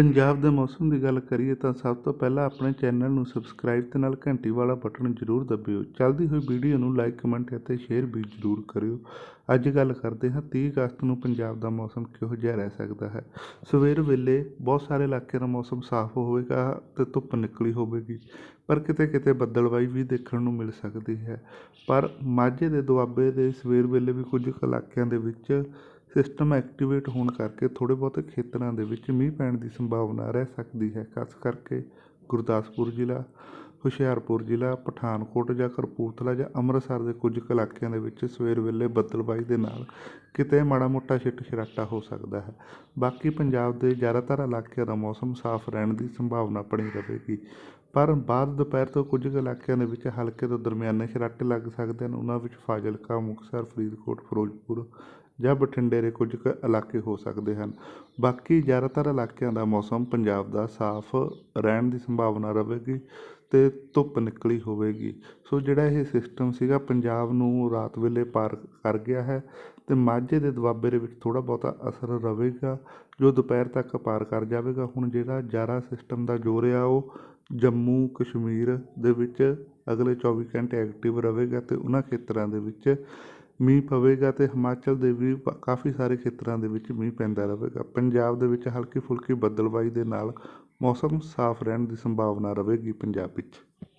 ਪੰਜਾਬ ਦੇ ਮੌਸਮ ਦੀ ਗੱਲ ਕਰੀਏ ਤਾਂ ਸਭ ਤੋਂ ਪਹਿਲਾਂ ਆਪਣੇ ਚੈਨਲ ਨੂੰ ਸਬਸਕ੍ਰਾਈਬ ਤੇ ਨਾਲ ਘੰਟੀ ਵਾਲਾ ਬਟਨ ਜ਼ਰੂਰ ਦਬਿਓ। ਚੱਲਦੀ ਹੋਈ ਵੀਡੀਓ ਨੂੰ ਲਾਈਕ, ਕਮੈਂਟ ਅਤੇ ਸ਼ੇਅਰ ਵੀ ਜ਼ਰੂਰ ਕਰਿਓ। ਅੱਜ ਗੱਲ ਕਰਦੇ ਹਾਂ 30 ਅਗਸਤ ਨੂੰ ਪੰਜਾਬ ਦਾ ਮੌਸਮ ਕਿਹੋ ਜਿਹਾ ਰਹਿ ਸਕਦਾ ਹੈ। ਸਵੇਰ ਵੇਲੇ ਬਹੁਤ ਸਾਰੇ ਇਲਾਕਿਆਂ ਦਾ ਮੌਸਮ ਸਾਫ਼ ਹੋਵੇਗਾ ਤੇ ਧੁੱਪ ਨਿਕਲੀ ਹੋਵੇਗੀ, ਪਰ ਕਿਤੇ ਕਿਤੇ ਬੱਦਲਬਾਈ ਵੀ ਦੇਖਣ ਨੂੰ ਮਿਲ ਸਕਦੀ ਹੈ। ਪਰ ਮਾਝੇ ਦੇ ਦੁਆਬੇ ਦੇ ਸਵੇਰ ਵੇਲੇ ਵੀ ਕੁਝ ਇਲਾਕਿਆਂ ਦੇ ਵਿੱਚ ਸਿਸਟਮ ਐਕਟੀਵੇਟ ਹੋਣ ਕਰਕੇ ਥੋੜ੍ਹੇ ਬਹੁਤੇ ਖੇਤਰਾਂ ਦੇ ਵਿੱਚ ਮੀਂਹ ਪੈਣ ਦੀ ਸੰਭਾਵਨਾ ਰਹਿ ਸਕਦੀ ਹੈ, ਖਾਸ ਕਰਕੇ ਗੁਰਦਾਸਪੁਰ ਜ਼ਿਲ੍ਹਾ। ਹੁਸ਼ਿਆਰਪੁਰ ਜ਼ਿਲ੍ਹਾ, ਪਠਾਨਕੋਟ ਜਾਂ ਕਪੂਰਥਲਾ ਜਾਂ ਅੰਮ੍ਰਿਤਸਰ ਦੇ ਕੁਝ ਕੁ ਇਲਾਕਿਆਂ ਦੇ ਵਿੱਚ ਸਵੇਰ ਵੇਲੇ ਬੱਦਲਬਾਈ ਦੇ ਨਾਲ ਕਿਤੇ ਮਾੜਾ ਮੋਟਾ ਛਿੱਟ ਛਰਾਟਾ ਹੋ ਸਕਦਾ ਹੈ। ਬਾਕੀ ਪੰਜਾਬ ਦੇ ਜ਼ਿਆਦਾਤਰ ਇਲਾਕਿਆਂ ਦਾ ਮੌਸਮ ਸਾਫ਼ ਰਹਿਣ ਦੀ ਸੰਭਾਵਨਾ ਬਣੀ ਰਹੇਗੀ। ਪਰ ਬਾਅਦ ਦੁਪਹਿਰ ਤੋਂ ਕੁਝ ਕੁ ਇਲਾਕਿਆਂ ਦੇ ਵਿੱਚ ਹਲਕੇ ਤੋਂ ਦਰਮਿਆਨੇ ਛਰਾਟੇ ਲੱਗ ਸਕਦੇ ਹਨ। ਉਹਨਾਂ ਵਿੱਚ ਫਾਜ਼ਿਲਕਾ, ਮੁਕਤਸਰ, ਫਰੀਦਕੋਟ, ਫਿਰੋਜ਼ਪੁਰ ਜਾਂ ਬਠਿੰਡੇ ਦੇ ਕੁਝ ਕੁ ਇਲਾਕੇ ਹੋ ਸਕਦੇ ਹਨ। ਬਾਕੀ ਜ਼ਿਆਦਾਤਰ ਇਲਾਕਿਆਂ ਦਾ ਮੌਸਮ ਪੰਜਾਬ ਦਾ ਸਾਫ਼ ਰਹਿਣ ਦੀ ਸੰਭਾਵਨਾ ਰਹੇਗੀ। ਅਤੇ ਧੁੱਪ ਨਿਕਲੀ ਹੋਵੇਗੀ। ਸੋ ਜਿਹੜਾ ਇਹ ਸਿਸਟਮ ਸੀਗਾ ਪੰਜਾਬ ਨੂੰ ਰਾਤ ਵੇਲੇ ਪਾਰ ਕਰ ਗਿਆ ਹੈ ਅਤੇ ਮਾਝੇ ਦੇ ਦੁਆਬੇ ਦੇ ਵਿੱਚ ਥੋੜ੍ਹਾ ਬਹੁਤਾ ਅਸਰ ਰਹੇਗਾ। ਜੋ ਦੁਪਹਿਰ ਤੱਕ ਪਾਰ ਕਰ ਜਾਵੇਗਾ, ਹੁਣ ਜਿਹੜਾ ਜ਼ਿਆਦਾ ਸਿਸਟਮ ਦਾ ਜ਼ੋਰ ਆ, ਉਹ ਜੰਮੂ, ਕਸ਼ਮੀਰ ਦੇ ਵਿੱਚ ਅਗਲੇ ਚੌਵੀ ਘੰਟੇ ਐਕਟਿਵ ਰਹੇਗਾ ਅਤੇ ਉਹਨਾਂ ਖੇਤਰਾਂ ਦੇ ਵਿੱਚ ਮੀਂਹ ਪਵੇਗਾ ਅਤੇ ਹਿਮਾਚਲ ਦੇ ਵੀ ਕਾਫੀ ਸਾਰੇ ਖੇਤਰਾਂ ਦੇ ਵਿੱਚ ਮੀਂਹ ਪੈਂਦਾ ਰਹੇਗਾ। ਪੰਜਾਬ ਦੇ ਵਿੱਚ ਹਲਕੀ ਫੁਲਕੀ ਬੱਦਲਬਾਈ ਦੇ ਨਾਲ ਮੌਸਮ ਸਾਫ਼ ਰਹਿਣ ਦੀ ਸੰਭਾਵਨਾ ਰਹੇਗੀ ਪੰਜਾਬ ਵਿੱਚ।